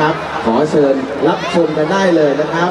ครับ ขอเชิญรับชมกันได้เลยนะครับ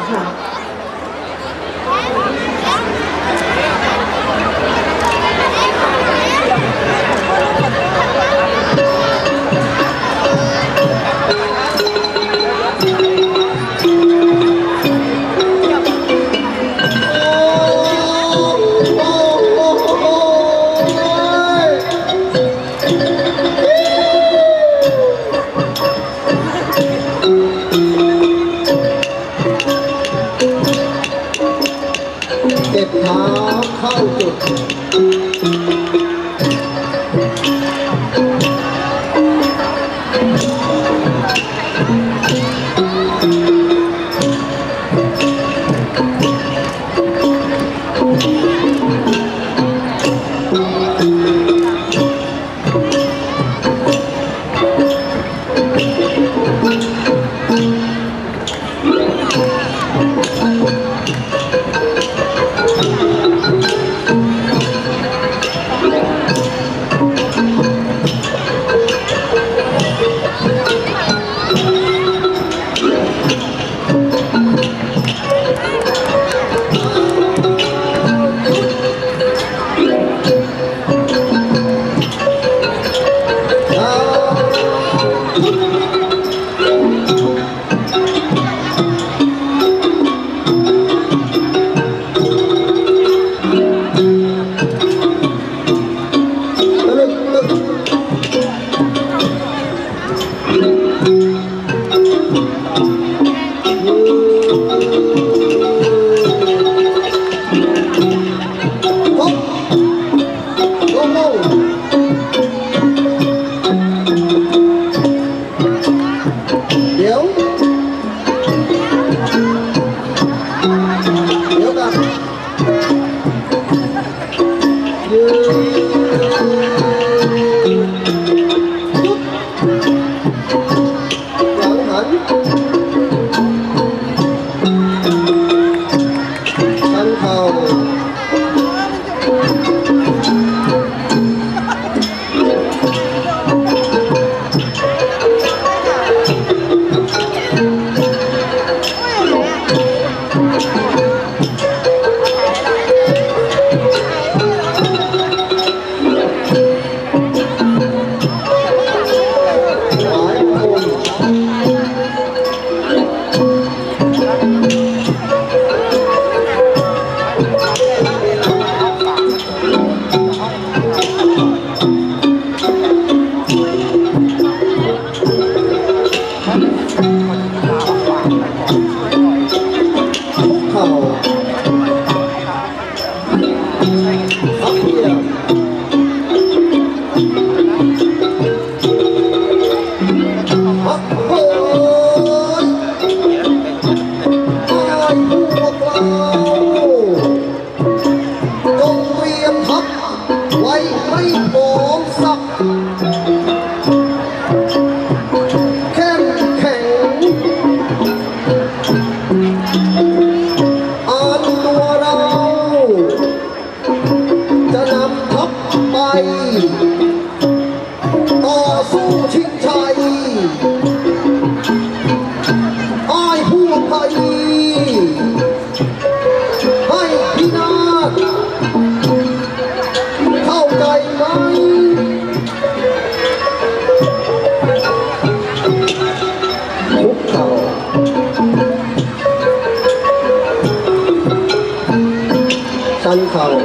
cầu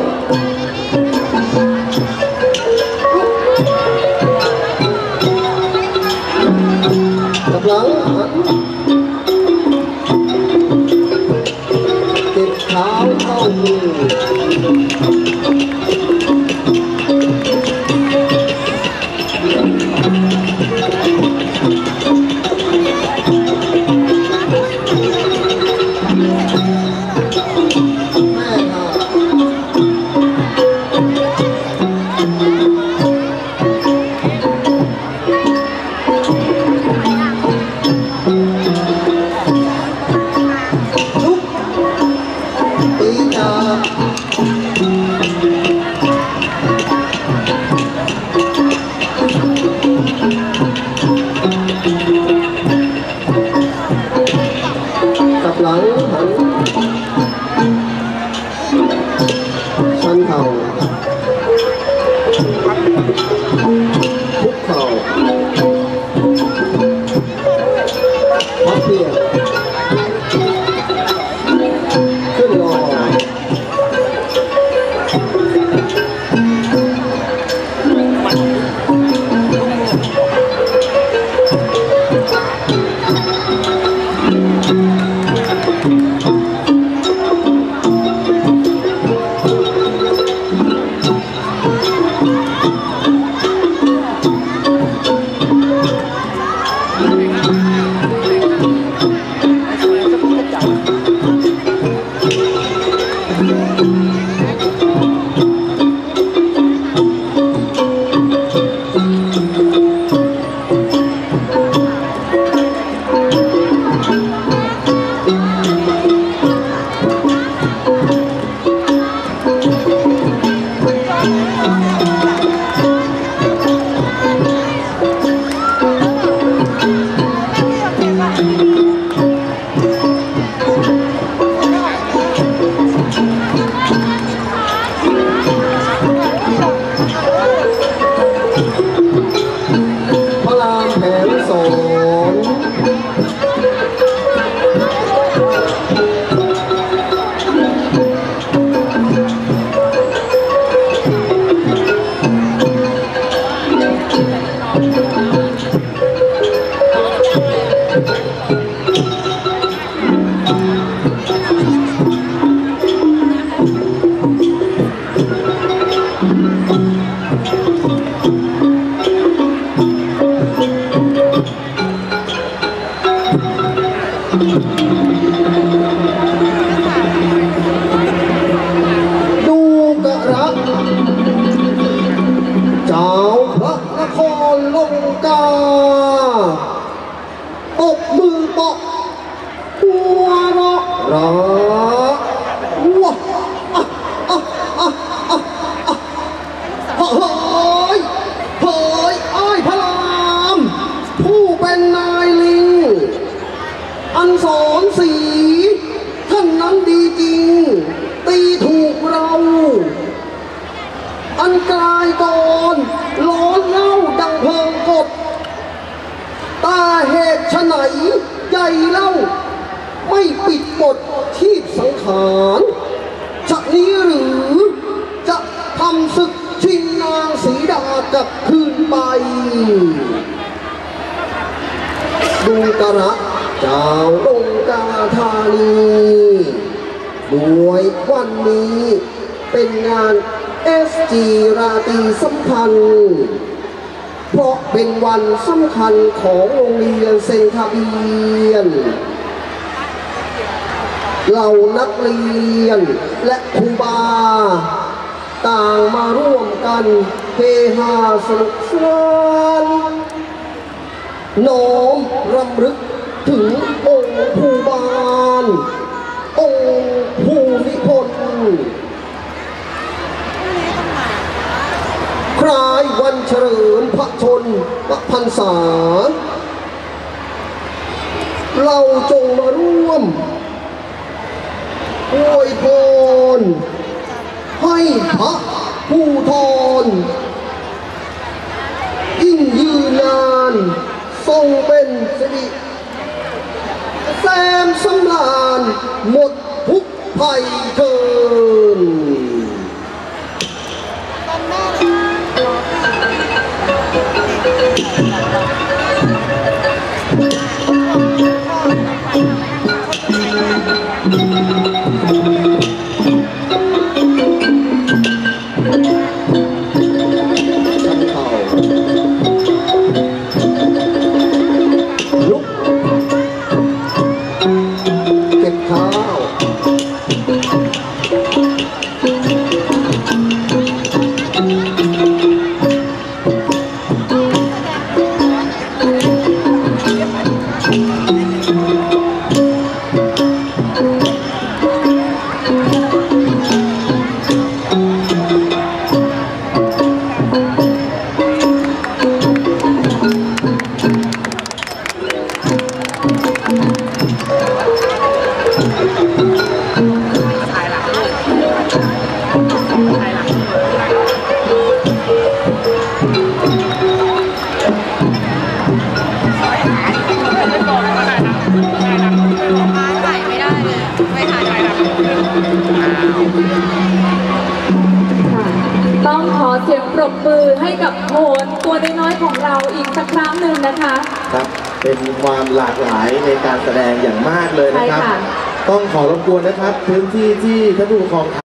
tập lớn. Tiệc tháo không nhiều ราะรักว้าอะอะอะอะอะเฮ้ยเฮ้ยอ้ายพระรามผู้เป็นนายลิง อันสอนสี ท่านนั้นดีจริง ตีถูกเรา อันกลายก่อนร้อนเล่าดังเพลิงกดตาเหตุไฉนใหญ่เล่า ไม่ปิดบทชีพสังขารจะนี้หรือจะทำศึกชิงนางสีดากลับคืนไป ดูกระเจ้าลงกาธานีด้วยวันนี้เป็นงาน SG ราตีสัมพันธ์เพราะเป็นวันสำคัญของโรงเรียนเซนทะเบียน เหล่านักเรียนและครูบา ต่างมาร่วมกันเฮฮาสนุกสนานน้อมรำลึกถึงองค์ผู้บานองค์ผู้นิพนคล้ายวันเฉลิมพระชนมพรรษา เราจงมาร่วม อวยพรให้พระผู้ทนยิ่งยืนนานทรงเป็นสิริแซมสำลานหมดทุกภัยเกิน รบมือให้กับโหนตัวน้อยๆของเราอีกสักครั้งหนึ่งนะคะ ครับ เป็นความหลากหลายในการแสดงอย่างมากเลยนะครับ ใช่ค่ะ ต้องขอรบกวนนะครับ พื้นที่ที่ท่านผู้ปกครอง